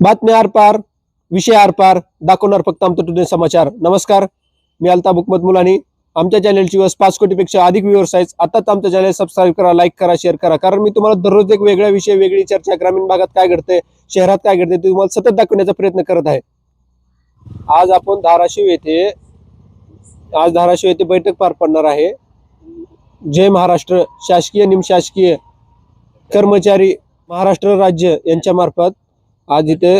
बातम्या आरपार विषय आरपार दाखवणार फक्त आमचं टुडे समाचार. नमस्कार मी अल्ताफ हुकमत मुलानी. आमच्या चॅनलची वस पाच कोटीपेक्षा अधिक व्ह्युअर्स आहेत. आताच आमच्या चॅनल सबस्क्राईब करा लाईक करा शेअर करा. कारण मी तुम्हाला दररोज एक वेगळा विषय वेगळी चर्चा ग्रामीण भागात काय घडते शहरात काय घडते ते तुम्हाला सतत दाखवण्याचा प्रयत्न करत आहे. आज आपण धाराशिव येथे आज धाराशिव येथे बैठक पार पडणार आहे. जय महाराष्ट्र शासकीय निमशासकीय कर्मचारी महाराष्ट्र राज्य यांच्यामार्फत आज इथे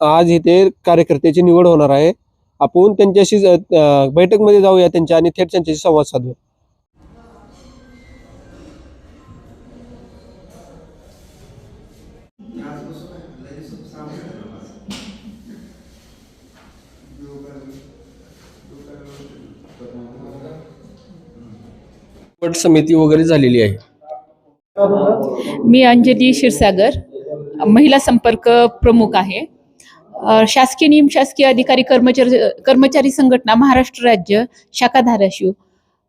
आज इथे कार्यकर्त्याची निवड होणार आहे. आपण त्यांच्याशी अं, बैठकमध्ये जाऊया त्यांच्या आणि थेट त्यांच्याशी संवाद साधूया. समिती वगैरे झालेली आहे. मी अंजली क्षीरसागर. महिला संपर्क प्रमुख आहे. शासकीय नियम शासकीय अधिकारी कर्मचारी कर्मचारी संघटना महाराष्ट्र राज्य शाखा धाराशिव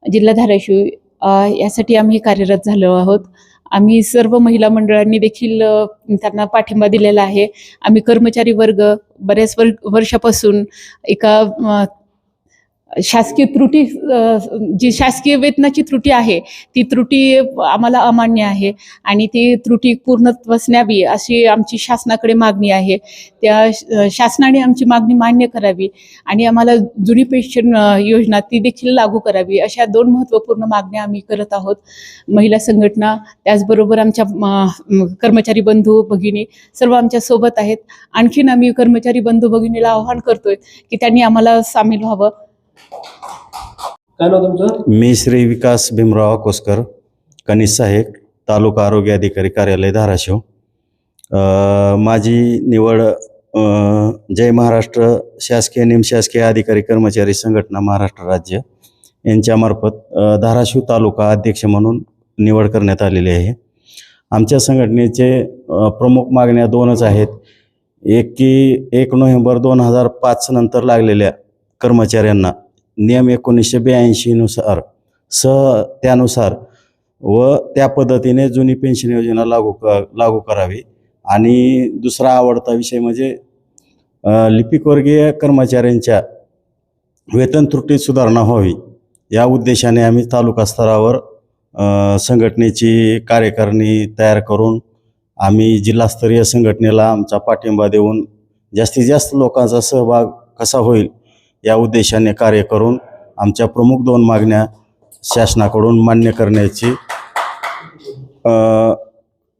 जिल्हा धाराशिव यासाठी आम्ही कार्यरत झालो आहोत. आम्ही सर्व महिला मंडळांनी देखील त्यांना पाठिंबा दिलेला आहे. आम्ही कर्मचारी वर्ग बऱ्याच वर वर्षापासून एका शासकीय त्रुटी जी शासकीय वेतनाची त्रुटी आहे ती त्रुटी आम्हाला अमान्य आहे आणि ती त्रुटी पूर्णत्वास न्यावी अशी आमची शासनाकडे मागणी आहे. त्या शासनाने आमची मागणी मान्य करावी आणि आम्हाला जुनी पेन्शन योजना ती देखील लागू करावी अशा दोन महत्त्वपूर्ण मागण्या आम्ही करत आहोत. महिला संघटना त्याचबरोबर आमच्या कर्मचारी बंधू भगिनी सर्व आमच्यासोबत आहेत. आणखीन आम्ही कर्मचारी बंधू भगिनीला आव्हान करतोय की त्यांनी आम्हाला सामील व्हावं. काय नाव तुमचं? मी श्री विकास भीमराव कोसकर कनिष्ठ सहाय्यक तालुका आरोग्य अधिकारी कार्यालय धाराशिव. अ, माझी निवड अ, जय महाराष्ट्र शासकीय निमशासकीय अधिकारी कर्मचारी संघटना महाराष्ट्र राज्य यांच्यामार्फत अ, धाराशिव तालुका अध्यक्ष म्हणून निवड करण्यात आलेली आहे. आमच्या संघटनेचे अ, प्रमुख मागण्या दोनच आहेत. एक की एक नोव्हेंबर दोन हजार पाच नंतर लागलेल्या कर्मचाऱ्यांना नियम एकोणीसशे ब्याऐंशीनुसार स त्यानुसार व त्या पद्धतीने जुनी पेन्शन योजना लागू क लागू करावी. आणि दुसरा आवडता विषय म्हणजे लिपिकवर्गीय कर्मचाऱ्यांच्या वेतन त्रुटीत सुधारणा व्हावी. या उद्देशाने आम्ही तालुका स्तरावर संघटनेची कार्यकारिणी तयार करून आम्ही जिल्हास्तरीय संघटनेला आमचा पाठिंबा देऊन जास्तीत जास्त लोकांचा सहभाग कसा होईल या उद्देशाने कार्य करून आमच्या प्रमुख दोन मागण्या शासनाकडून मान्य करण्याची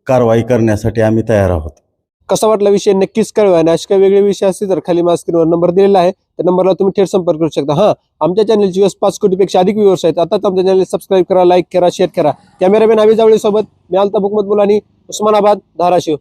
कारवाई करण्यासाठी आम्ही तयार आहोत. कसा वाटला विषय? नक्कीच कळवा. आणि असे काही वेगळे विषय असतील तर खाली मास्क्रीनवर नंबर दिलेला आहे. त्या नंबरला तुम्ही थेट संपर्क करू शकता. हां आमच्या चॅनलची व्यवस्था पाच कोटीपेक्षा अधिक व्ह्यूअर्स आहेत. आताच आमच्या चॅनल सबस्क्राईब करा लाईक करा शेअर करा. कॅमेरामॅन आम्ही जावळीसोबत मी अल्ताफ हुकमत मुलानी उस्मानाबाद धाराशिव.